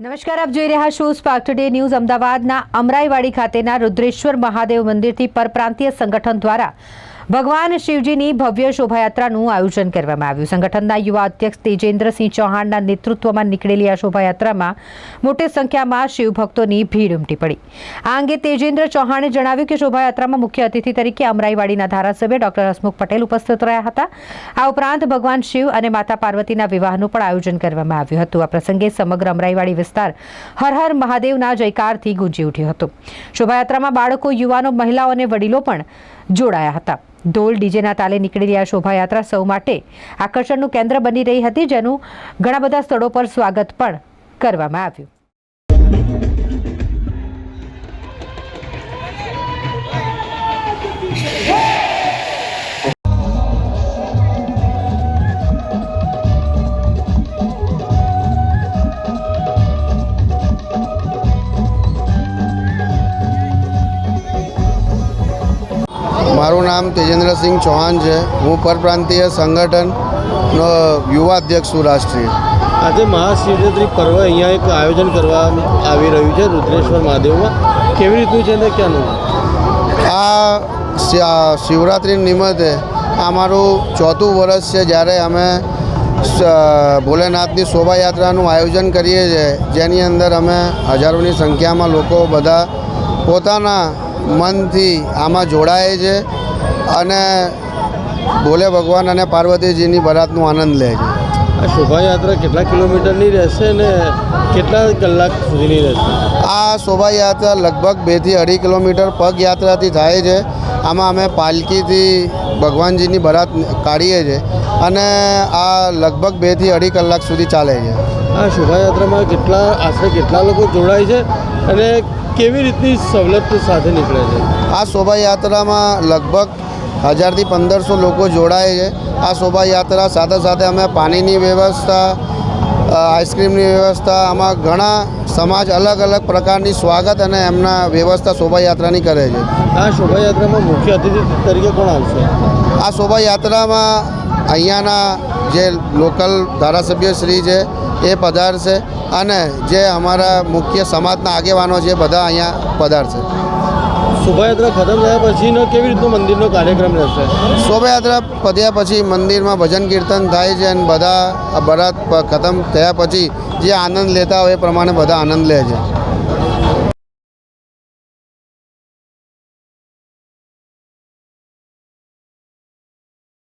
નમસ્કાર, આપ જોઈ રહ્યા છો સ્પાર્ક ટુડે ન્યૂઝ અમદાવાદના અમરાઈવાડી ખાતેના રુદ્રેશ્વર મહાદેવ મંદિરથી પરપ્રાંતીય સંગઠન દ્વારા ભગવાન શિવજીની ભવ્ય શોભાયાત્રાનું આયોજન કરવામાં આવ્યું. સંગઠનના યુવા અધ્યક્ષ તેજેન્દ્રસિંહ ચૌહાણના નેતૃત્વમાં નીકળેલી આ શોભાયાત્રામાં મોટી સંખ્યામાં શિવભક્તોની ભીડ ઉમટી પડી. આ અંગે તેજેન્દ્ર ચૌહાણે જણાવ્યું કે શોભાયાત્રામાં મુખ્ય અતિથિ તરીકે અમરાઈવાડીના ધારાસભ્ય ડોક્ટર હસમુખ પટેલ ઉપસ્થિત રહ્યા હતા. આ ઉપરાંત ભગવાન શિવ અને માતા પાર્વતીના વિવાહનું પણ આયોજન કરવામાં આવ્યું હતું. આ પ્રસંગે સમગ્ર અમરાઈવાડી વિસ્તાર હર હર મહાદેવના જયકારથી ગુંજી ઉઠ્યો હતો. શોભાયાત્રામાં બાળકો, યુવાનો, મહિલાઓ અને વડીલો પણ જોડાયા હતા. ઢોલ ડીજેના તાલે નીકળેલી આ શોભાયાત્રા સૌ માટે આકર્ષણનું કેન્દ્ર બની રહી હતી, જેનું ઘણા બધા સ્થળો પર સ્વાગત પણ કરવામાં આવ્યું. મારું નામ તેજેન્દ્રસિંહ ચૌહાણ છે. હું પરપ્રાંતીય સંગઠનનો યુવા અધ્યક્ષ છું રાષ્ટ્રીય. આજે મહાશિવરાત્રિ પર્વ અહીંયા એક આયોજન કરવામાં આવી રહ્યું છે રુદ્રેશ્વર મહાદેવમાં. કેવી રીતનું છે ને ક્યાંનું? આ શિવરાત્રિ નિમિત્તે આ મારું ચોથું વર્ષ છે જ્યારે અમે ભોલેનાથની શોભાયાત્રાનું આયોજન કરીએ છીએ. જેની અંદર અમે હજારોની સંખ્યામાં લોકો બધા પોતાના મનથી આમાં જોડાય છે અને ભોલે ભગવાન અને પાર્વતીજીની બરાતનો આનંદ લે છે. આ શોભાયાત્રા કેટલા કિલોમીટરની રહેશે ને કેટલા કલાક સુધીની રહેશે? આ શોભાયાત્રા લગભગ બેથી અઢી કિલોમીટર પગયાત્રાથી થાય છે. આમાં અમે પાલકીથી ભગવાનજીની બરાત કાઢીએ છીએ અને આ લગભગ બેથી અઢી કલાક સુધી ચાલે છે. આ શોભાયાત્રામાં કેટલા આશરે કેટલા લોકો જોડાય છે અને કેવી રીતની સવલત સાથે નીકળે છે? આ શોભાયાત્રામાં લગભગ હજારથી પંદરસો લોકો જોડાય છે. આ શોભાયાત્રા સાથે સાથે અમે પાણીની વ્યવસ્થા આઈસ્ક્રીમની વ્યવસ્થા આમાં ઘણા સમાજ અલગ અલગ પ્રકારની સ્વાગત અને એમના વ્યવસ્થા શોભાયાત્રાની કરે છે. આ શોભાયાત્રામાં મુખ્ય અતિથિ તરીકે કોણ આવશે? આ શોભાયાત્રામાં અહીંયાના જે લોકલ ધારાસભ્ય શ્રી છે એ પધારશે અને જે અમારા મુખ્ય સમાજના આગેવાનો છે બધા અહીંયા પધારશે. શોભાયાત્રા ખતમ થયા પછીનો કેવી રીતનો મંદિરનો કાર્યક્રમ રહેશે? શોભાયાત્રા પત્યા પછી મંદિરમાં ભજન કીર્તન થાય છે અને બધા બરાત ખતમ થયા પછી જે આનંદ લેતા હોય એ પ્રમાણે બધા આનંદ લે છે.